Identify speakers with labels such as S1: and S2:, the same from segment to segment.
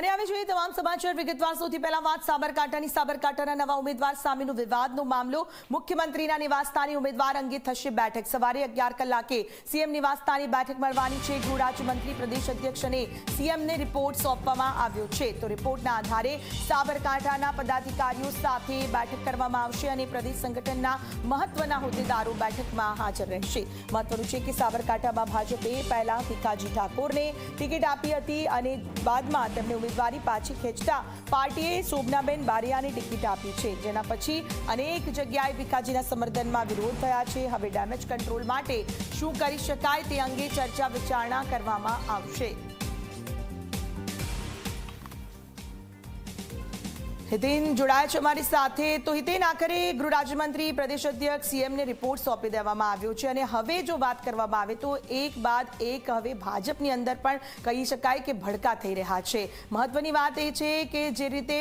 S1: અને હવે જોઈએ તમામ સમાચાર. વિગતવાર સૌથી પહેલા વાત સાબરકાંઠાની. સાબરકાંઠાના નવા ઉમેદવાર સામેનો વિવાદનો મામલો. મુખ્યમંત્રીના નિવાસસ્થાની ઉમેદવાર અંગે થશે બેઠક. સવારે અગિયાર કલાકે સીએમ નિવાસસ્થાની બેઠક મળવાની છે. ગૃહ રાજ્યમંત્રી પ્રદેશ અધ્યક્ષ અને સીએમને રિપોર્ટ સોંપવામાં આવ્યો છે. તો રિપોર્ટના આધારે સાબરકાંઠાના પદાધિકારીઓ સાથે બેઠક કરવામાં આવશે અને પ્રદેશ સંગઠનના મહત્વના હોદ્દેદારો બેઠકમાં હાજર રહેશે. મહત્વનું છે કે સાબરકાંઠામાં ભાજપે પહેલા ભીખાજી ઠાકોરને ટિકિટ આપી હતી અને બાદમાં તેમને ઉમેદવારી પાછી ખેંચતા પાર્ટીએ શોભનાબેન બારિયાને ટિકિટ આપી છે. જેના પછી અનેક જગ્યાએ ભીખાજીના સમર્થનમાં વિરોધ થયા છે. હવે ડેમેજ કંટ્રોલ માટે શું કરી શકાય તે અંગે ચર્ચા વિચારણા કરવામાં આવશે. હિતેન જોડાયા છે અમારી સાથે. તો હિતેન, આખરે ગૃહ રાજ્યમંત્રી, પ્રદેશ અધ્યક્ષ સીએમને રિપોર્ટ સોંપી દેવામાં આવ્યો છે. અને હવે જો વાત કરવામાં આવે તો એક બાદ એક હવે ભાજપની અંદર પણ કહી શકાય કે ભડકા થઈ રહ્યા છે. મહત્વની વાત એ છે કે જે રીતે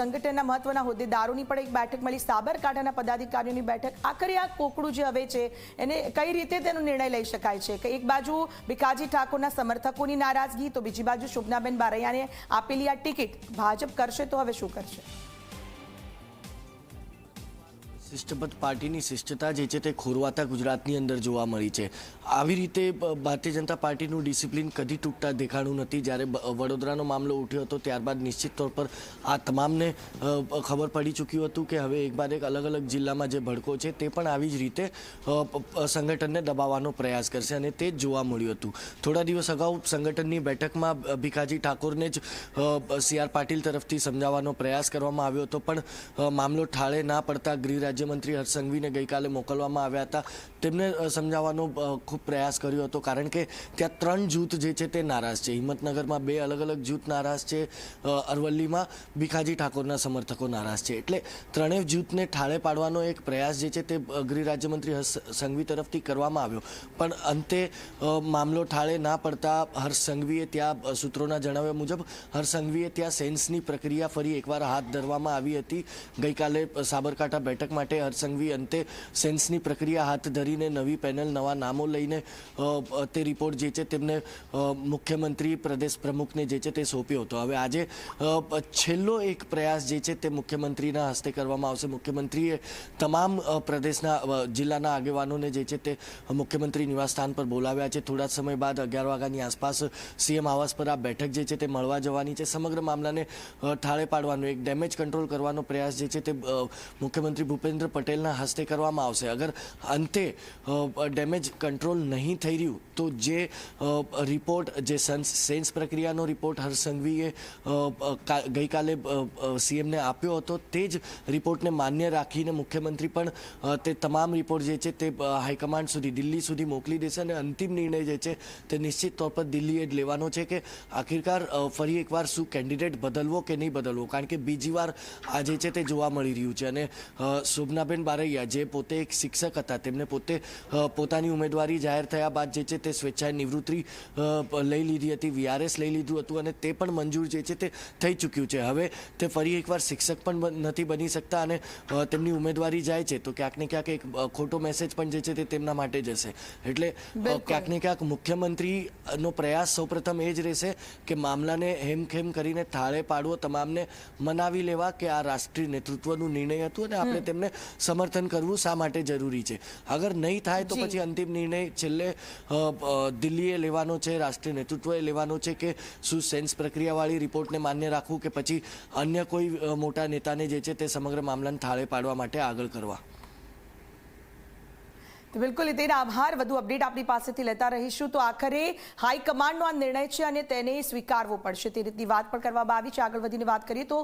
S1: સંગઠનના મહત્વના હોદ્દેદારોની પણ એક બેઠક મળી. સાબરકાંઠાના પદાધિકારીઓની બેઠક. આખરે આ કોકડું જે હવે છે, એને કઈ રીતે તેનો નિર્ણય લઈ શકાય છે? કે એક બાજુ ભીખાજી ઠાકોરના સમર્થકોની નારાજગી, તો બીજી બાજુ શોભનાબેન બારૈયાને આપેલી આ ટિકિટ ભાજપ કરશે તો હવે શું કરશે
S2: શિષ્ટપદ પાર્ટીની શિષ્ટતા જે છે તે ખોરવાતા ગુજરાતની અંદર જોવા મળી છે. આવી રીતે ભારતીય જનતા પાર્ટીનું ડિસિપ્લિન કદી તૂટતા દેખાણું નથી. જ્યારે વડોદરાનો મામલો ઉઠ્યો હતો ત્યારબાદ નિશ્ચિત તौर પર આ તમામને ખબર પડી ચૂક્યું હતું કે હવે એક બાદ એક અલગ અલગ જિલ્લામાં જે ભડકો છે તે પણ આવી જ રીતે સંગઠનને દબાવવાનો પ્રયાસ કરશે અને તે જ જોવા મળ્યું હતું. થોડા દિવસ અગાઉ સંગઠનની બેઠકમાં ભીખાજી ઠાકોરને જ સી આર પાટીલ તરફથી સમજાવવાનો પ્રયાસ કરવામાં આવ્યો હતો. પણ મામલો ઠાળે ના પડતા ગૃહ રાજ્યમંત્રી હર્ષ સંઘવીને ગઈકાલે મોકલવામાં આવ્યા હતા. તેમને સમજાવવાનો ખૂબ પ્રયાસ કર્યો હતો, કારણ કે ત્યાં ત્રણ જૂથ જે છે તે નારાજ છે. હિંમતનગરમાં બે અલગ અલગ જૂથ નારાજ છે અરવલ્લીમાં ભીખાજી ઠાકોરના સમર્થકો નારાજ છે. એટલે ત્રણેય જૂથને ઠાળે પાડવાનો એક પ્રયાસ જે છે તે ગૃહ રાજ્યમંત્રી હર્ષ સંઘવી તરફથી કરવામાં આવ્યો. પણ અંતે મામલો ઠાળે ના પડતા હર્ષ સંઘવીએ ત્યાં સૂત્રોના જણાવ્યા મુજબ, હર્ષ સંઘવીએ ત્યાં સેન્સની પ્રક્રિયા ફરી એકવાર હાથ ધરવામાં આવી હતી. ગઈકાલે સાબરકાંઠા બેઠક માટે હર્ષ હરસંઘવી અંતે સેન્સની પ્રક્રિયા હાથ ધરીને નવી પેનલ, નવા નામો લઈને તે રિપોર્ટ જે છે તેમને મુખ્યમંત્રી પ્રદેશ પ્રમુખને જે છે તે સોંપ્યો હતો. હવે આજે છેલ્લો એક પ્રયાસ જે છે તે મુખ્યમંત્રીના હસ્તે કરવામાં આવશે. મુખ્યમંત્રીએ તમામ પ્રદેશના જિલ્લાના આગેવાનોને જે છે તે મુખ્યમંત્રી નિવાસસ્થાન પર બોલાવ્યા છે. થોડા સમય બાદ અગિયાર વાગ્યાની આસપાસ સીએમ આવાસ પર આ બેઠક જે છે તે મળવા જવાની છે. સમગ્ર મામલાને ઠાળે પાડવાનો, એક ડેમેજ કંટ્રોલ કરવાનો પ્રયાસ જે છે તે મુખ્યમંત્રી ભૂપેન્દ્ર પટેલના હસ્તે કરવામાં આવશે. અગર અંતે ડેમેજ કંટ્રોલ નહીં થઈ રહ્યું તો જે રિપોર્ટ જે સેન્સ પ્રક્રિયાનો રિપોર્ટ હર્ષ સંઘવીએ અ, અ, કા- ગઈકાલે સીએમને આપ્યો હતો તે જ રિપોર્ટને માન્ય રાખીને મુખ્યમંત્રી પણ તે તમામ રિપોર્ટ જે છે તે હાઈકમાન્ડ સુધી દિલ્હી સુધી મોકલી દેશે અને અંતિમ નિર્ણય જે છે તે નિશ્ચિત તોર પર દિલ્હીએ જ લેવાનો છે કે આખિરકાર ફરી એકવાર શું કેન્ડિડેટ બદલવો કે નહીં બદલવો. કારણ કે બીજી વાર આ જે છે તે જોવા મળી રહ્યું છે અને શોભનાબેન બારૈયા જે પોતે એક શિક્ષક હતા. તેમને પોતે પોતાની ઉમેદવારી જાહેર થયા બાદ જે છે તે સ્વેચ્છાએ નિવૃત્તિ લઈ લીધી હતી વીઆરએસ લઈ લીધું હતું અને તે પણ મંજૂર જે છે તે થઈ ચૂક્યું છે. હવે તે ફરી એકવાર શિક્ષક પણ નથી બની શકતા અને તેમની ઉમેદવારી જાય છે. તો ક્યાંક ને ક્યાંક એક ખોટો મેસેજ પણ જે છે તે તેમના માટે જશે એટલે ક્યાંક ને ક્યાંક મુખ્યમંત્રીનો પ્રયાસ સૌપ્રથમ એ જ રહેશે કે મામલાને હેમખેમ કરીને થાળે પાડવો તમામને મનાવી લેવા કે આ રાષ્ટ્રીય નેતૃત્વનું નિર્ણય હતું અને આપણે તેમને સમર્થન કરવું શા માટે જરૂરી છે? અગર નહીં થાય તો પછી અંતિમ નિર્ણય છેલ્લે દિલ્હીએ લેવાનો છે રાષ્ટ્રીય નેતૃત્વએ લેવાનો છે કે શું સેન્સ પ્રક્રિયાવાળી રિપોર્ટને માન્ય રાખવું કે પછી અન્ય કોઈ મોટા નેતાને જે છે તે સમગ્ર મામલાને થાળે પાડવા માટે આગળ કરવા?
S1: તો બિલકુલ તેના આભાર. વધુ અપડેટ આપણી પાસેથી લેતા રહીશું. તો આખરે હાઈકમાન્ડનો આ નિર્ણય છે અને તેને સ્વીકારવો પડશે. તે રીતની વાત પણ કરવામાં આવી છે. આગળ વધીને વાત કરીએ તો